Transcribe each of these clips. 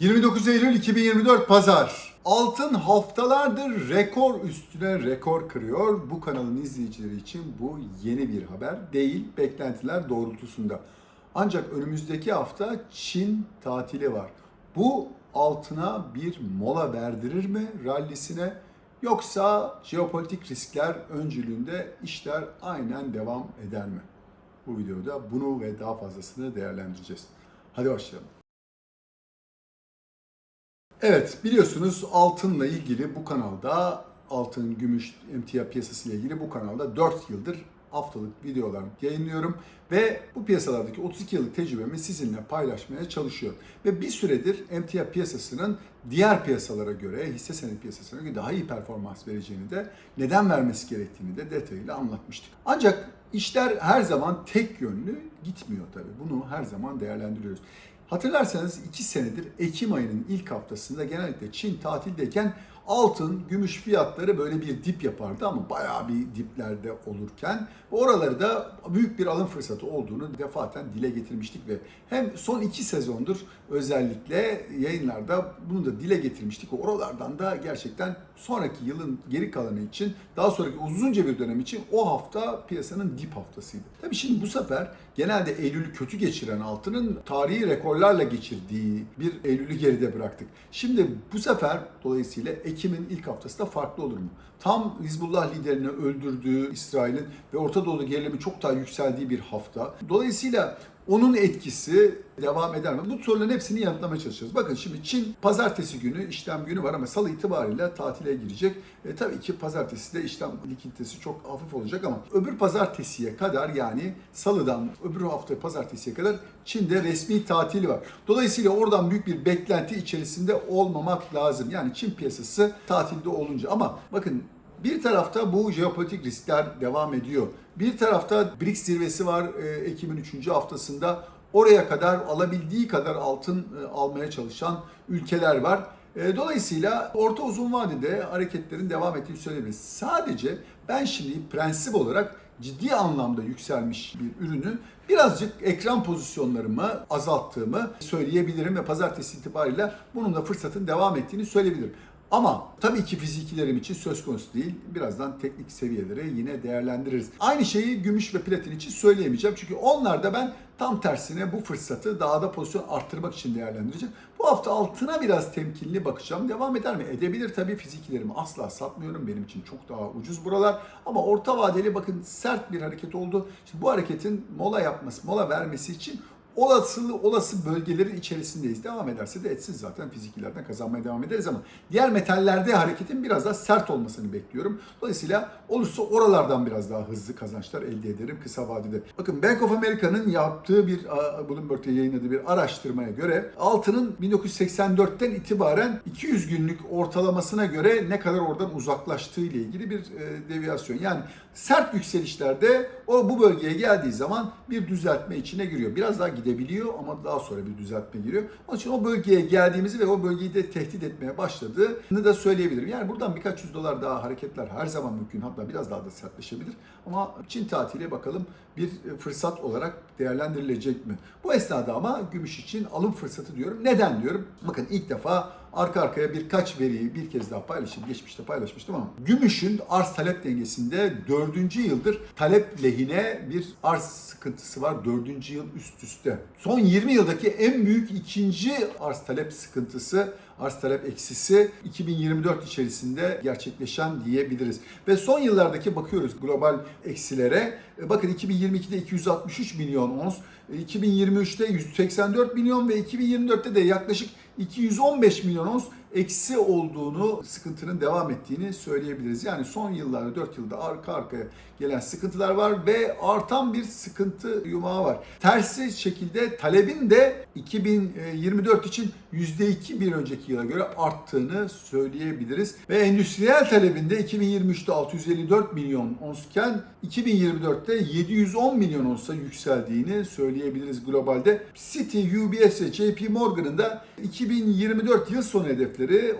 29 Eylül 2024 Pazar. Altın haftalardır rekor üstüne rekor kırıyor. Bu kanalın izleyicileri için bu yeni bir haber değil, beklentiler doğrultusunda. Ancak önümüzdeki hafta Çin tatili var. Bu altına bir mola verdirir mi rallisine yoksa jeopolitik riskler öncülüğünde işler aynen devam eder mi? Bu videoda bunu ve daha fazlasını değerlendireceğiz. Hadi başlayalım. Evet biliyorsunuz altınla ilgili bu kanalda altın, gümüş, emtia piyasası ile ilgili bu kanalda 4 yıldır haftalık videolar yayınlıyorum ve bu piyasalardaki 32 yıllık tecrübemi sizinle paylaşmaya çalışıyorum. Ve bir süredir emtia piyasasının diğer piyasalara göre, hisse senedi piyasasına göre daha iyi performans vereceğini de neden vermesi gerektiğini de detayıyla anlatmıştık. Ancak işler her zaman tek yönlü gitmiyor tabii. Bunu her zaman değerlendiriyoruz. Hatırlarsanız 2 senedir Ekim ayının ilk haftasında genellikle Çin tatildeyken altın, gümüş fiyatları böyle bir dip yapardı ama bayağı bir diplerde olurken oraları da büyük bir alım fırsatı olduğunu defaten dile getirmiştik ve hem son iki sezondur özellikle yayınlarda bunu da dile getirmiştik. Oralardan da gerçekten sonraki yılın geri kalanı için daha sonraki uzunca bir dönem için o hafta piyasanın dip haftasıydı. Tabii şimdi bu sefer genelde Eylül'ü kötü geçiren altının tarihi rekorlarla geçirdiği bir Eylül'ü geride bıraktık. Şimdi bu sefer dolayısıyla Ekim'in ilk haftası da farklı olur mu? Tam Hizbullah liderini öldürdüğü İsrail'in ve Orta Doğu'da gerilimi çok daha yükseldiği bir hafta. Dolayısıyla onun etkisi devam eder mi? Bu soruların hepsini yanıtlamaya çalışacağız. Bakın şimdi Çin pazartesi günü işlem günü var ama salı itibariyle tatile girecek. E, tabii ki pazartesi de işlem likiditesi çok hafif olacak ama öbür pazartesiye kadar yani salıdan öbür hafta pazartesiye kadar Çin'de resmi tatil var. Dolayısıyla oradan büyük bir beklenti içerisinde olmamak lazım. Yani Çin piyasası tatilde olunca ama bakın bir tarafta bu jeopolitik riskler devam ediyor. Bir tarafta BRICS zirvesi var e, Ekim'in 3. haftasında. Oraya kadar alabildiği kadar altın e, almaya çalışan ülkeler var. E, Dolayısıyla orta uzun vadede hareketlerin devam ettiğini söyleyebiliriz. Sadece ben şimdi prensip olarak ciddi anlamda yükselmiş bir ürünün birazcık ekran pozisyonlarımı azalttığımı söyleyebilirim ve pazartesi itibariyle bunun da fırsatın devam ettiğini söyleyebilirim. Ama tabii ki fizikilerim için söz konusu değil. Birazdan teknik seviyeleri yine değerlendiririz. Aynı şeyi gümüş ve platin için söyleyemeyeceğim. Çünkü onlar da ben tam tersine bu fırsatı daha da pozisyon arttırmak için değerlendireceğim. Bu hafta altına biraz temkinli bakacağım. Devam eder mi? Edebilir tabii fizikilerimi asla satmıyorum. Benim için çok daha ucuz buralar. Ama orta vadeli bakın sert bir hareket oldu. Şimdi bu hareketin mola yapması, mola vermesi için olası olası bölgelerin içerisindeyiz. Devam ederse de etsin zaten fizikilerden kazanmaya devam ederiz ama diğer metallerde hareketin biraz daha sert olmasını bekliyorum. Dolayısıyla olursa oralardan biraz daha hızlı kazançlar elde ederim kısa vadede. Bakın Bank of America'nın yaptığı bir Bloomberg'te yayınladığı bir araştırmaya göre altının 1984'ten itibaren 200 günlük ortalamasına göre ne kadar oradan uzaklaştığı ile ilgili bir e, deviyasyon. Yani sert yükselişlerde o bu bölgeye geldiği zaman bir düzeltme içine giriyor. Biraz daha gidebiliyor ama daha sonra bir düzeltme giriyor. Onun için o bölgeye geldiğimizi ve o bölgeyi de tehdit etmeye başladığını da söyleyebilirim. Yani buradan birkaç yüz dolar daha hareketler her zaman mümkün. Hatta biraz daha da sertleşebilir. Ama Çin tatili bakalım bir fırsat olarak değerlendirilecek mi? Bu esnada ama gümüş için alım fırsatı diyorum. Neden diyorum? Bakın ilk defa arka arkaya birkaç veriyi bir kez daha paylaşayım. Geçmişte paylaşmıştım ama gümüşün arz talep dengesinde dördüncü yıldır talep lehine bir arz sıkıntısı var. Dördüncü yıl üst üste. Son 20 yıldaki en büyük ikinci arz talep sıkıntısı arz talep eksisi 2024 içerisinde gerçekleşen diyebiliriz. Ve son yıllardaki bakıyoruz global eksilere. Bakın 2022'de 263 milyon ons, 2023'te 184 milyon ve 2024'te de yaklaşık 215 milyon ons eksi olduğunu, sıkıntının devam ettiğini söyleyebiliriz. Yani son yıllarda 4 yılda arka arkaya gelen sıkıntılar var ve artan bir sıkıntı yumağı var. Tersi şekilde talebin de 2024 için %2 bir önceki yıla göre arttığını söyleyebiliriz. Ve endüstriyel talebinde 2023'te 654 milyon onsken 2024'te 710 milyon onsa yükseldiğini söyleyebiliriz globalde. Citi, UBS ve JP Morgan'ın da 2024 yıl sonu hedefleri hedefleri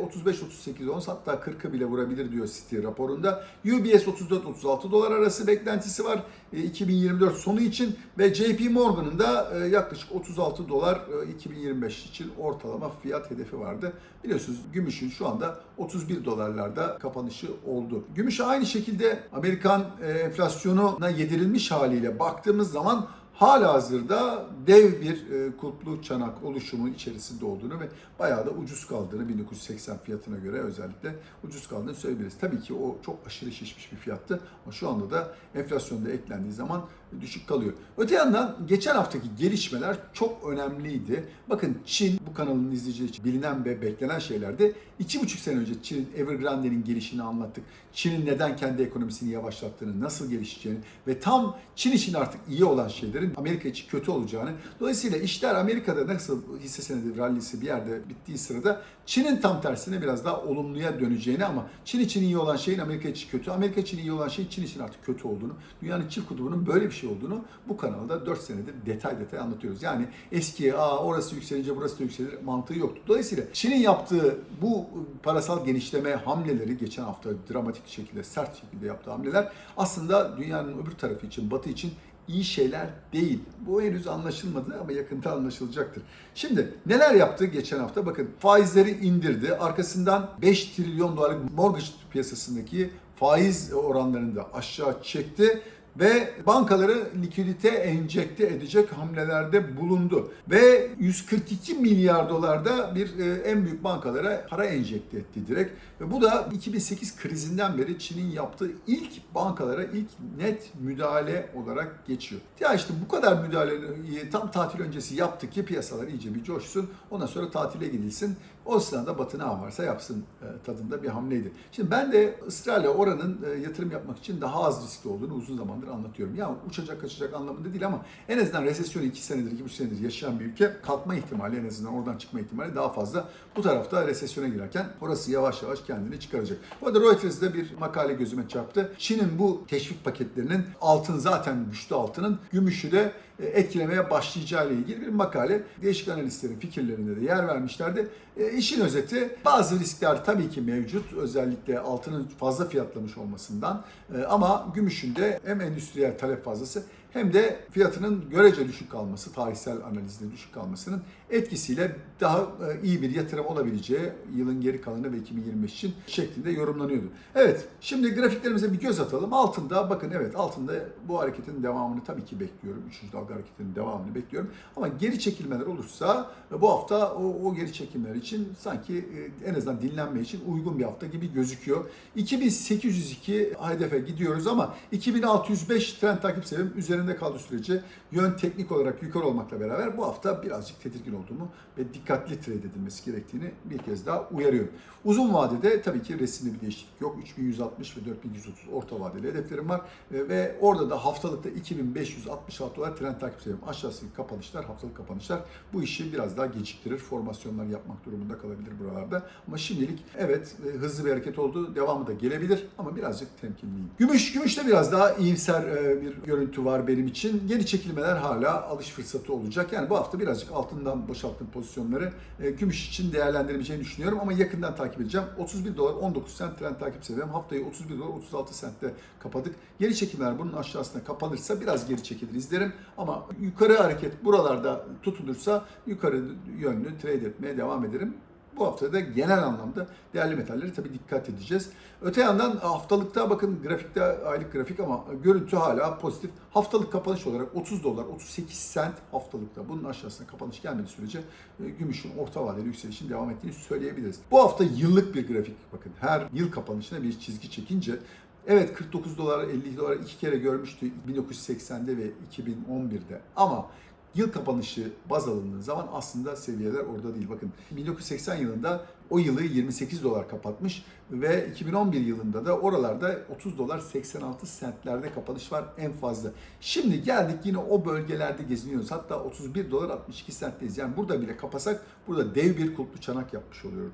35-38 ons hatta 40'ı bile vurabilir diyor City raporunda. UBS 34-36 dolar arası beklentisi var e, 2024 sonu için ve JP Morgan'ın da e, yaklaşık 36 dolar e, 2025 için ortalama fiyat hedefi vardı. Biliyorsunuz gümüşün şu anda 31 dolarlarda kapanışı oldu. Gümüş aynı şekilde Amerikan e, enflasyonuna yedirilmiş haliyle baktığımız zaman hala hazırda dev bir e, kutlu çanak oluşumu içerisinde olduğunu ve bayağı da ucuz kaldığını 1980 fiyatına göre özellikle ucuz kaldığını söyleyebiliriz. Tabii ki o çok aşırı şişmiş bir fiyattı ama şu anda da enflasyonda eklendiği zaman düşük kalıyor. Öte yandan geçen haftaki gelişmeler çok önemliydi. Bakın Çin bu kanalın izleyicileri için bilinen ve beklenen şeylerdi. İki buçuk sene önce Çin Evergrande'nin gelişini anlattık. Çin'in neden kendi ekonomisini yavaşlattığını, nasıl gelişeceğini ve tam Çin için artık iyi olan şeylerin Amerika için kötü olacağını. Dolayısıyla işler Amerika'da nasıl hisse senedi rallisi bir yerde bittiği sırada Çin'in tam tersine biraz daha olumluya döneceğini ama Çin için iyi olan şeyin Amerika için kötü, Amerika için iyi olan şeyin Çin için artık kötü olduğunu, dünyanın çift kutubunun böyle bir şey olduğunu bu kanalda 4 senedir detay detay anlatıyoruz. Yani eski aa orası yükselince burası da yükselir mantığı yoktu. Dolayısıyla Çin'in yaptığı bu parasal genişleme hamleleri geçen hafta dramatik şekilde sert şekilde yaptığı hamleler aslında dünyanın öbür tarafı için, batı için iyi şeyler değil. Bu henüz anlaşılmadı ama yakında anlaşılacaktır. Şimdi neler yaptı geçen hafta? Bakın faizleri indirdi. Arkasından 5 trilyon dolarlık mortgage piyasasındaki faiz oranlarını da aşağı çekti ve bankaları likidite enjekte edecek hamlelerde bulundu. Ve 142 milyar dolarda bir e, en büyük bankalara para enjekte etti direkt. Ve bu da 2008 krizinden beri Çin'in yaptığı ilk bankalara ilk net müdahale olarak geçiyor. Ya işte bu kadar müdahaleyi tam tatil öncesi yaptı ki piyasalar iyice bir coşsun. Ondan sonra tatile gidilsin. O sırada Batı ne varsa yapsın e, tadında bir hamleydi. Şimdi ben de ısrarla oranın e, yatırım yapmak için daha az riskli olduğunu uzun zamandır anlatıyorum. Ya uçacak kaçacak anlamında değil ama en azından resesyonu 2 senedir, 2,5 senedir yaşayan bir ülke kalkma ihtimali en azından oradan çıkma ihtimali daha fazla. Bu tarafta resesyona girerken orası yavaş yavaş kendini çıkaracak. Bu arada Reuters'da bir makale gözüme çarptı. Çin'in bu teşvik paketlerinin altın zaten güçlü altının gümüşü de etkilemeye başlayacağı ile ilgili bir makale. Değişik analistlerin fikirlerinde de yer vermişlerdi. E, işin özeti bazı riskler tabii ki mevcut. Özellikle altının fazla fiyatlamış olmasından. E, ama gümüşün de hem endüstriyel talep fazlası hem de fiyatının görece düşük kalması, tarihsel analizde düşük kalmasının etkisiyle daha e, iyi bir yatırım olabileceği yılın geri kalanı ve 2025 için şeklinde yorumlanıyordu. Evet, şimdi grafiklerimize bir göz atalım. Altında bakın evet altında bu hareketin devamını tabii ki bekliyorum. Üçüncü dalga hareketinin devamını bekliyorum. Ama geri çekilmeler olursa bu hafta o, o geri çekilmeler için sanki e, en azından dinlenme için uygun bir hafta gibi gözüküyor. 2802 hedefe gidiyoruz ama 2605 trend takip seviyem üzerinde kaldığı sürece yön teknik olarak yukarı olmakla beraber bu hafta birazcık tedirgin olduğumu ve dikkatli trade edilmesi gerektiğini bir kez daha uyarıyorum. Uzun vadede tabii ki resimde bir değişiklik yok. 3160 ve 4130 orta vadeli hedeflerim var E, ve orada da haftalıkta 2566 dolar trend takip seviyem. Aşağısı kapanışlar, haftalık kapanışlar bu işi biraz daha geciktirir. Formasyonlar yapmak durumunda kalabilir buralarda. Ama şimdilik evet e, hızlı bir hareket oldu. Devamı da gelebilir ama birazcık temkinliyim. Gümüş, gümüşte biraz daha iyimser e, bir görüntü var benim için. Geri çekilmeler hala alış fırsatı olacak. Yani bu hafta birazcık altından boşalttığım pozisyonları e, gümüş için değerlendirebileceğini düşünüyorum ama yakından takip edeceğim. 31 dolar 19 sent trend takip seviyem. Haftayı 31 dolar 36 sentte kapadık. Geri çekimler bunun aşağısına kapanırsa biraz geri çekiliriz derim. Ama yukarı hareket buralarda tutulursa yukarı yönlü trade etmeye devam ederim. Bu hafta da genel anlamda değerli metalleri tabii dikkat edeceğiz. Öte yandan haftalıkta bakın grafikte aylık grafik ama görüntü hala pozitif. Haftalık kapanış olarak 30 dolar 38 sent haftalıkta bunun aşağısına kapanış gelmediği sürece e, gümüşün orta vadeli yükselişin devam ettiğini söyleyebiliriz. Bu hafta yıllık bir grafik bakın her yıl kapanışına bir çizgi çekince Evet 49 dolar 50 dolar iki kere görmüştü 1980'de ve 2011'de ama yıl kapanışı baz alındığı zaman aslında seviyeler orada değil. Bakın 1980 yılında o yılı 28 dolar kapatmış ve 2011 yılında da oralarda 30 dolar 86 sentlerde kapanış var en fazla. Şimdi geldik yine o bölgelerde geziniyoruz. Hatta 31 dolar 62 sentteyiz. Yani burada bile kapasak burada dev bir kulplu çanak yapmış oluyor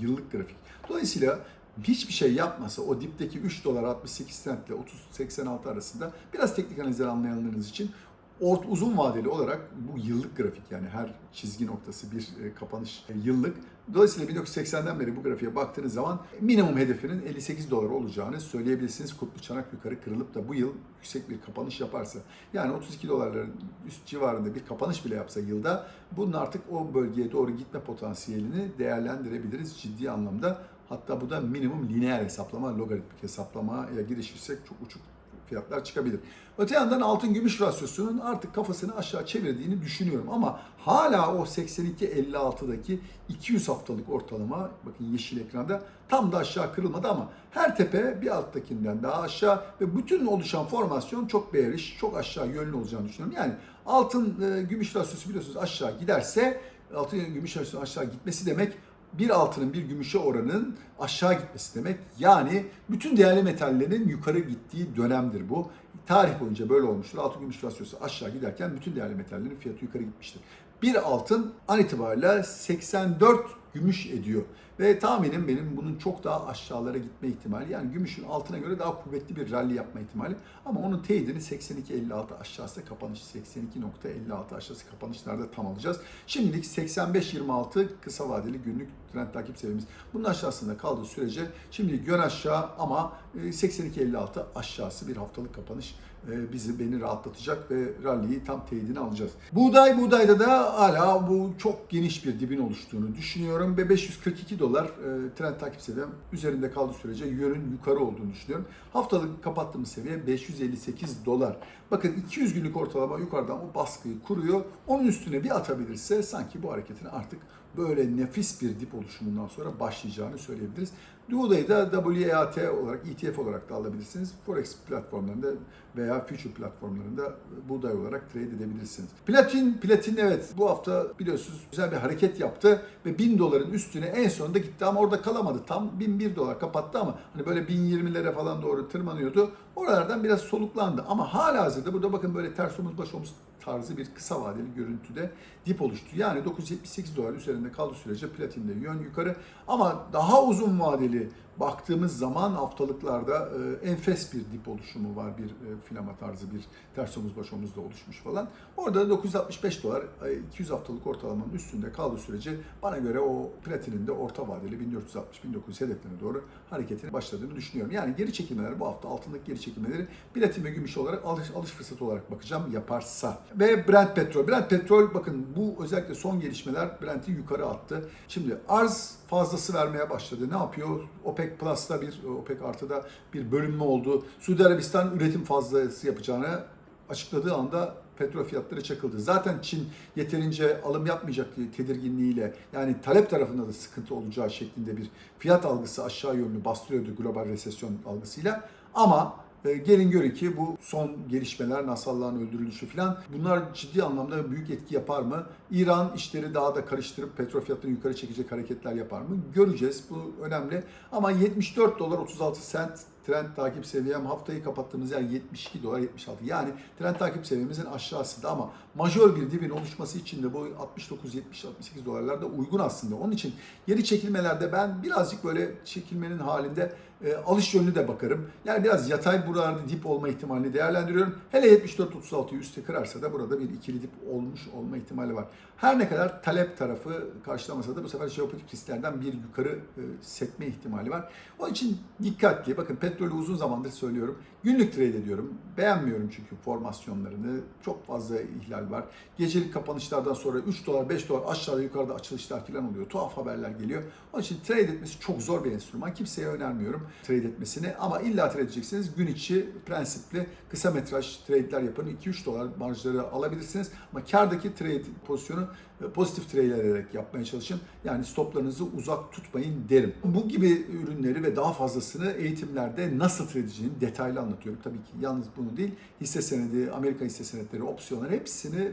yıllık grafik. Dolayısıyla hiçbir şey yapmasa o dipteki 3 dolar 68 sentle 30-86 arasında biraz teknik analizleri anlayanlarınız için ort uzun vadeli olarak bu yıllık grafik yani her çizgi noktası bir e, kapanış e, yıllık. Dolayısıyla 1980'den beri bu grafiğe baktığınız zaman minimum hedefinin 58 dolar olacağını söyleyebilirsiniz. Kutlu çanak yukarı kırılıp da bu yıl yüksek bir kapanış yaparsa. Yani 32 dolarların üst civarında bir kapanış bile yapsa yılda bunun artık o bölgeye doğru gitme potansiyelini değerlendirebiliriz ciddi anlamda. Hatta bu da minimum lineer hesaplama, logaritmik hesaplamaya girişirsek çok uçuk fiyatlar çıkabilir. Öte yandan altın gümüş rasyosunun artık kafasını aşağı çevirdiğini düşünüyorum ama hala o 82.56'daki 200 haftalık ortalama bakın yeşil ekranda tam da aşağı kırılmadı ama her tepe bir alttakinden daha aşağı ve bütün oluşan formasyon çok bearish, çok aşağı yönlü olacağını düşünüyorum. Yani altın e, gümüş rasyosu biliyorsunuz aşağı giderse altın gümüş rasyosunun aşağı gitmesi demek bir altının bir gümüşe oranının aşağı gitmesi demek. Yani bütün değerli metallerin yukarı gittiği dönemdir bu. Tarih boyunca böyle olmuştur. Altın gümüş rasyosu aşağı giderken bütün değerli metallerin fiyatı yukarı gitmiştir. Bir altın an itibariyle 84 gümüş ediyor. Ve tahminim benim bunun çok daha aşağılara gitme ihtimali. Yani gümüşün altına göre daha kuvvetli bir rally yapma ihtimali. Ama onun teyidini 82.56 aşağısı kapanış, 82.56 aşağısı kapanışlarda tam alacağız. Şimdilik 85.26 kısa vadeli günlük trend takip seviyemiz. Bunun aşağısında kaldığı sürece şimdilik yön aşağı ama e, 82.56 aşağısı bir haftalık kapanış e, bizi beni rahatlatacak ve rally'yi tam teyidini alacağız. Buğday buğdayda da hala bu çok geniş bir dibin oluştuğunu düşünüyorum ve 542 dolar e, trend takip seviyem üzerinde kaldığı sürece yönün yukarı olduğunu düşünüyorum. Haftalık kapattığımız seviye 558 dolar. Bakın 200 günlük ortalama yukarıdan o baskıyı kuruyor. Onun üstüne bir atabilirse sanki bu hareketin artık böyle nefis bir dip oluşumundan sonra başlayacağını söyleyebiliriz. Buğdayı da WEAT olarak, ETF olarak da alabilirsiniz. Forex platformlarında veya future platformlarında buğday olarak trade edebilirsiniz. Platin, platin evet bu hafta biliyorsunuz güzel bir hareket yaptı ve 1000 doların üstüne en sonunda gitti ama orada kalamadı. Tam 1001 dolar kapattı ama hani böyle 1020'lere falan doğru tırmanıyordu. Oralardan biraz soluklandı ama hala hazırda burada bakın böyle ters omuz baş omuz tarzı bir kısa vadeli görüntüde dip oluştu. Yani 978 dolar üzerinde kaldığı sürece platinde yön yukarı. Ama daha uzun vadeli baktığımız zaman haftalıklarda e, enfes bir dip oluşumu var. Bir e, flama tarzı bir ters omuz baş omuzda oluşmuş falan. Orada da 965 dolar e, 200 haftalık ortalamanın üstünde kaldığı sürece bana göre o platinin de orta vadeli 1460-1900 hedeflerine doğru hareketin başladığını düşünüyorum. Yani geri çekilmeler bu hafta altındaki geri çekilmeleri platin ve gümüş olarak alış, alış fırsatı olarak bakacağım yaparsa. Ve Brent petrol. Brent petrol bakın bu özellikle son gelişmeler Brent'i yukarı attı. Şimdi arz fazlası vermeye başladı. Ne yapıyor? OPEC Plus'ta bir, OPEC artıda bir bölünme oldu. Suudi Arabistan üretim fazlası yapacağını açıkladığı anda petrol fiyatları çakıldı. Zaten Çin yeterince alım yapmayacak tedirginliğiyle yani talep tarafında da sıkıntı olacağı şeklinde bir fiyat algısı aşağı yönlü bastırıyordu global resesyon algısıyla. Ama e, Gelin görün ki bu son gelişmeler, Nasrallah'ın öldürülüşü falan bunlar ciddi anlamda büyük etki yapar mı? İran işleri daha da karıştırıp petrol fiyatlarını yukarı çekecek hareketler yapar mı? Göreceğiz. Bu önemli. Ama 74 dolar 36 sent trend takip seviyem haftayı kapattığımız yer 72 dolar 76. Yani trend takip seviyemizin aşağısında ama majör bir dibin oluşması için de bu 69 70 68 dolarlarda uygun aslında. Onun için geri çekilmelerde ben birazcık böyle çekilmenin halinde e, alış yönlü de bakarım. Yani biraz yatay buralarda dip olma ihtimalini değerlendiriyorum. Hele 74-36'yı üste kırarsa da burada bir ikili dip olmuş olma ihtimali var. Her ne kadar talep tarafı karşılamasa da bu sefer jeopolitik risklerden bir yukarı e, sekme ihtimali var. Onun için dikkatli. Bakın petrolü uzun zamandır söylüyorum. Günlük trade ediyorum. Beğenmiyorum çünkü formasyonlarını. Çok fazla ihlal var. Gecelik kapanışlardan sonra 3 dolar 5 dolar aşağıda yukarıda açılışlar falan oluyor. Tuhaf haberler geliyor. Onun için trade etmesi çok zor bir enstrüman. Kimseye önermiyorum trade etmesini. Ama illa trade edeceksiniz. Gün içi prensipli kısa metraj trade'ler yapın. 2-3 dolar marjları alabilirsiniz. Ama kardaki trade pozisyonu pozitif trade ederek yapmaya çalışın. Yani stoplarınızı uzak tutmayın derim. Bu gibi ürünleri ve daha fazlasını eğitimlerde nasıl trade edeceğini detaylı anlatıyorum. Tabii ki yalnız bunu değil, hisse senedi, Amerika hisse senetleri, opsiyonlar hepsini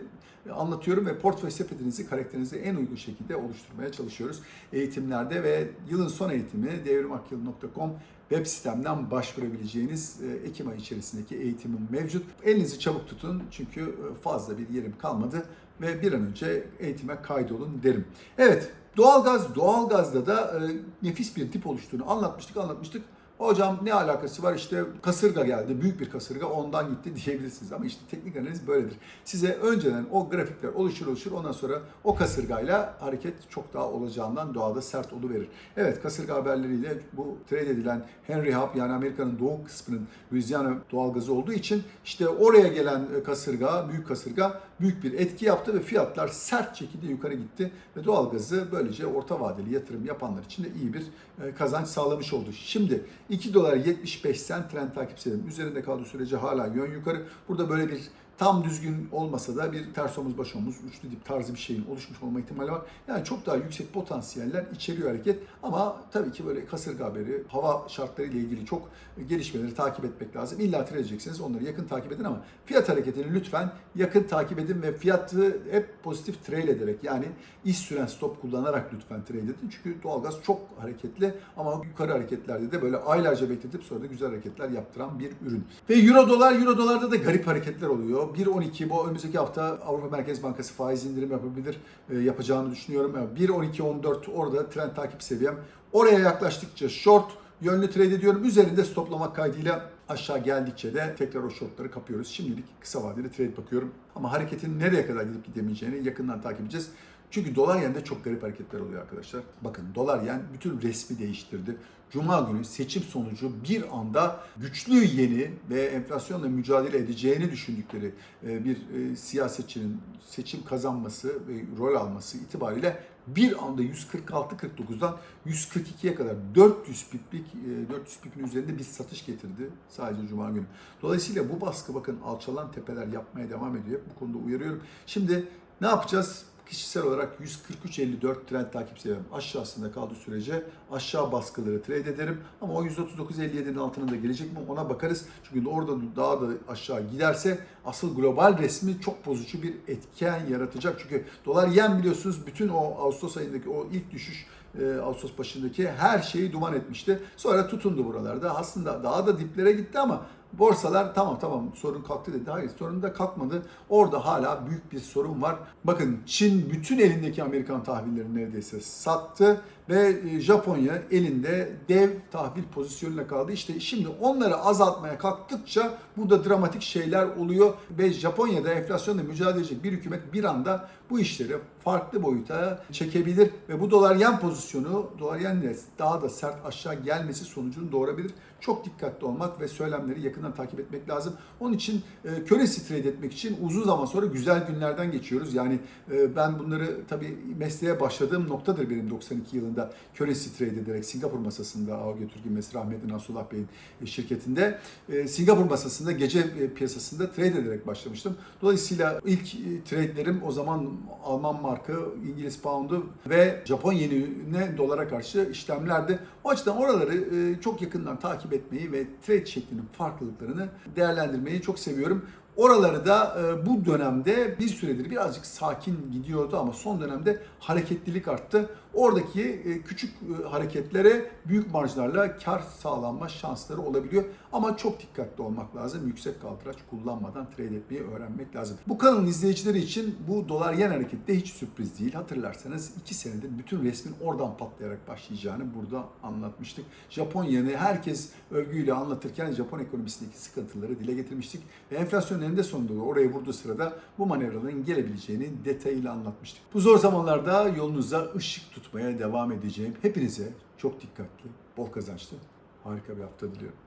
anlatıyorum ve portföy sepetinizi karakterinize en uygun şekilde oluşturmaya çalışıyoruz. Eğitimlerde ve yılın son eğitimi devrimakyıl.com web sitemden başvurabileceğiniz e, Ekim ayı içerisindeki eğitimim mevcut. Elinizi çabuk tutun çünkü e, fazla bir yerim kalmadı ve bir an önce eğitime kaydolun derim. Evet, doğalgaz, doğalgazda da e, nefis bir dip oluştuğunu anlatmıştık, anlatmıştık. Hocam ne alakası var işte kasırga geldi, büyük bir kasırga ondan gitti diyebilirsiniz. Ama işte teknik analiz böyledir. Size önceden o grafikler oluşur oluşur ondan sonra o kasırgayla hareket çok daha olacağından doğada sert verir. Evet kasırga haberleriyle bu trade edilen Henry Hub yani Amerika'nın doğu kısmının Louisiana doğalgazı olduğu için işte oraya gelen kasırga, büyük kasırga büyük bir etki yaptı ve fiyatlar sert şekilde yukarı gitti ve doğalgazı böylece orta vadeli yatırım yapanlar için de iyi bir e, kazanç sağlamış oldu. Şimdi 2 dolar 75 sen trend takipçilerim üzerinde kaldığı sürece hala yön yukarı. Burada böyle bir tam düzgün olmasa da bir ters omuz baş omuz üçlü dip tarzı bir şeyin oluşmuş olma ihtimali var. Yani çok daha yüksek potansiyeller içeriyor hareket ama tabii ki böyle kasırga haberi, hava şartları ile ilgili çok gelişmeleri takip etmek lazım. İlla trade edeceksiniz onları yakın takip edin ama fiyat hareketini lütfen yakın takip edin ve fiyatı hep pozitif trail ederek yani iş süren stop kullanarak lütfen trade edin. Çünkü doğalgaz çok hareketli ama yukarı hareketlerde de böyle aylarca bekletip sonra da güzel hareketler yaptıran bir ürün. Ve euro dolar, euro dolarda da garip hareketler oluyor. 1.12 bu önümüzdeki hafta Avrupa Merkez Bankası faiz indirim yapabilir e, yapacağını düşünüyorum. Yani 1.12.14 orada trend takip seviyem. Oraya yaklaştıkça short yönlü trade ediyorum. Üzerinde stoplamak kaydıyla aşağı geldikçe de tekrar o shortları kapıyoruz. Şimdilik kısa vadeli trade bakıyorum. Ama hareketin nereye kadar gidip gidemeyeceğini yakından takip edeceğiz. Çünkü dolar yende çok garip hareketler oluyor arkadaşlar. Bakın dolar yen bütün resmi değiştirdi. Cuma günü seçim sonucu bir anda güçlü yeni ve enflasyonla mücadele edeceğini düşündükleri e, bir e, siyasetçinin seçim kazanması ve rol alması itibariyle bir anda 146-49'dan 142'ye kadar 400 piplik, 400 pipin üzerinde bir satış getirdi sadece Cuma günü. Dolayısıyla bu baskı bakın alçalan tepeler yapmaya devam ediyor. Bu konuda uyarıyorum. Şimdi ne yapacağız? Kişisel olarak 143.54 trend takip seviyem aşağısında kaldığı sürece aşağı baskıları trade ederim. Ama o 139.57'nin altına da gelecek mi ona bakarız. Çünkü orada daha da aşağı giderse asıl global resmi çok bozucu bir etken yaratacak. Çünkü dolar yen biliyorsunuz bütün o Ağustos ayındaki o ilk düşüş e, Ağustos başındaki her şeyi duman etmişti. Sonra tutundu buralarda. Aslında daha da diplere gitti ama borsalar tamam tamam sorun kalktı dedi. Hayır sorun da kalkmadı. Orada hala büyük bir sorun var. Bakın Çin bütün elindeki Amerikan tahvillerini neredeyse sattı ve e, Japonya elinde dev tahvil pozisyonuyla kaldı. İşte şimdi onları azaltmaya kalktıkça burada dramatik şeyler oluyor ve Japonya'da enflasyonla mücadele edecek bir hükümet bir anda bu işleri farklı boyuta çekebilir ve bu dolar yen pozisyonu dolar yenle daha da sert aşağı gelmesi sonucunu doğurabilir. Çok dikkatli olmak ve söylemleri yakından takip etmek lazım. Onun için e, köre trade etmek için uzun zaman sonra güzel günlerden geçiyoruz. Yani e, ben bunları tabii mesleğe başladığım noktadır benim 92 yılında köre trade ederek Singapur masasında Ağ Götürgün Mesri Ahmet Nasrullah Bey'in e, şirketinde e, Singapur masasında gece e, piyasasında trade ederek başlamıştım. Dolayısıyla ilk trade'lerim o zaman Alman markı, İngiliz pound'u ve Japon yenine dolara karşı işlemlerdi. O açıdan oraları çok yakından takip etmeyi ve trade şeklinin farklılıklarını değerlendirmeyi çok seviyorum. Oraları da bu dönemde bir süredir birazcık sakin gidiyordu ama son dönemde hareketlilik arttı. Oradaki e, küçük e, hareketlere büyük marjlarla kar sağlanma şansları olabiliyor. Ama çok dikkatli olmak lazım. Yüksek kaldıraç kullanmadan trade etmeyi öğrenmek lazım. Bu kanalın izleyicileri için bu dolar yen hareketi de hiç sürpriz değil. Hatırlarsanız 2 senedir bütün resmin oradan patlayarak başlayacağını burada anlatmıştık. Japon yeni herkes övgüyle anlatırken Japon ekonomisindeki sıkıntıları dile getirmiştik. Ve enflasyon eninde sonunda oraya vurduğu sırada bu manevraların gelebileceğini detayıyla anlatmıştık. Bu zor zamanlarda yolunuza ışık tutmaya devam edeceğim. Hepinize çok dikkatli, bol kazançlı, harika bir hafta diliyorum.